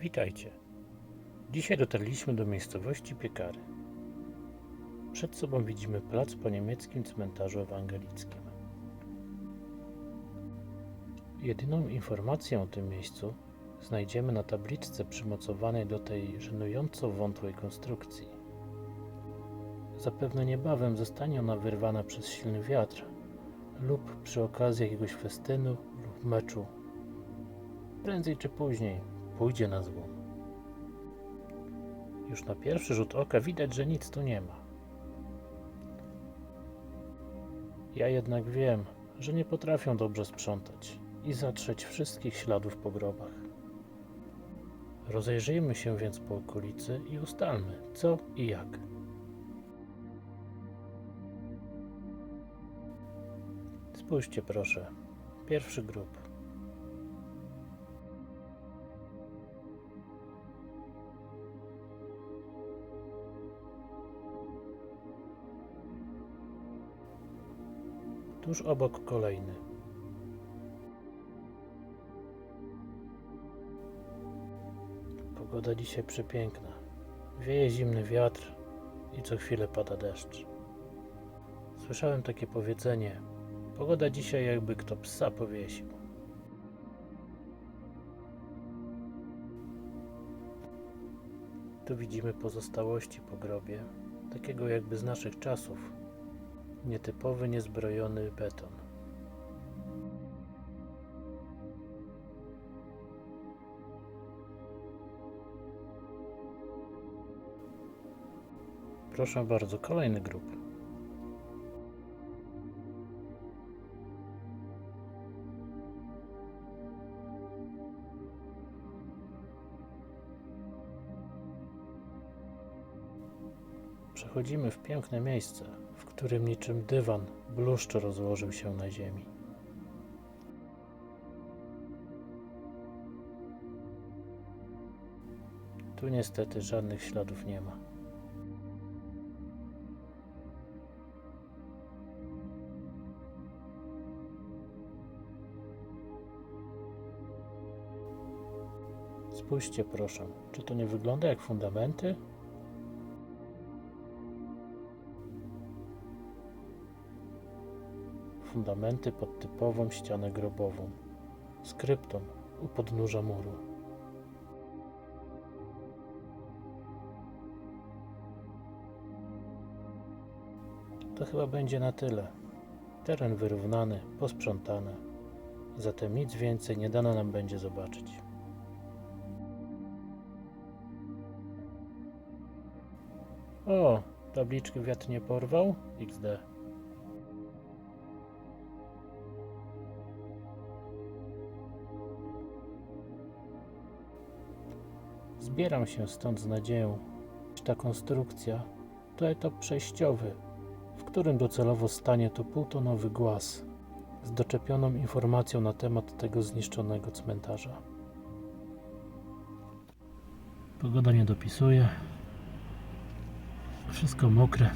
Witajcie. Dzisiaj dotarliśmy do miejscowości Piekary. Przed sobą widzimy plac po niemieckim cmentarzu ewangelickim. Jedyną informację o tym miejscu znajdziemy na tabliczce przymocowanej do tej żenująco wątłej konstrukcji. Zapewne niebawem zostanie ona wyrwana przez silny wiatr lub przy okazji jakiegoś festynu lub meczu. Prędzej czy później pójdzie na złom. Już na pierwszy rzut oka widać, że nic tu nie ma. Ja jednak wiem, że nie potrafią dobrze sprzątać i zatrzeć wszystkich śladów po grobach. Rozejrzyjmy się więc po okolicy i ustalmy, co i jak. Spójrzcie proszę. Pierwszy grób. Tuż obok kolejny. Pogoda dzisiaj przepiękna. Wieje zimny wiatr i co chwilę pada deszcz. Słyszałem takie powiedzenie: Pogoda dzisiaj jakby kto psa powiesił. Tu widzimy pozostałości po grobie, takiego jakby z naszych czasów. Nietypowy, niezbrojony beton. Proszę bardzo, kolejny grób. Przechodzimy w piękne miejsce, którym niczym dywan bluszcz rozłożył się na ziemi. Tu niestety żadnych śladów nie ma. Spójrzcie proszę, czy to nie wygląda jak fundamenty? Fundamenty pod typową ścianę grobową, z kryptą u podnóża muru. To chyba będzie na tyle. Teren wyrównany, posprzątany. Zatem nic więcej nie dano nam będzie zobaczyć. O, tabliczki wiatr nie porwał? XD. Zbieram się stąd z nadzieją, że ta konstrukcja to etap przejściowy, w którym docelowo stanie to półtonowy głaz z doczepioną informacją na temat tego zniszczonego cmentarza. Pogoda nie dopisuje. Wszystko mokre.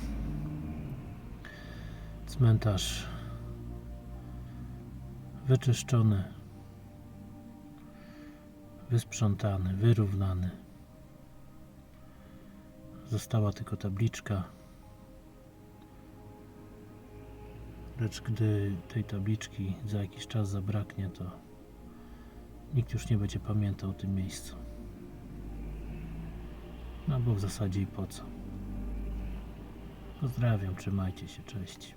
Cmentarz wyczyszczony wysprzątany, wyrównany. Została tylko tabliczka. Lecz gdy tej tabliczki za jakiś czas zabraknie, to nikt już nie będzie pamiętał o tym miejscu. No bo w zasadzie i po co. Pozdrawiam, trzymajcie się, cześć.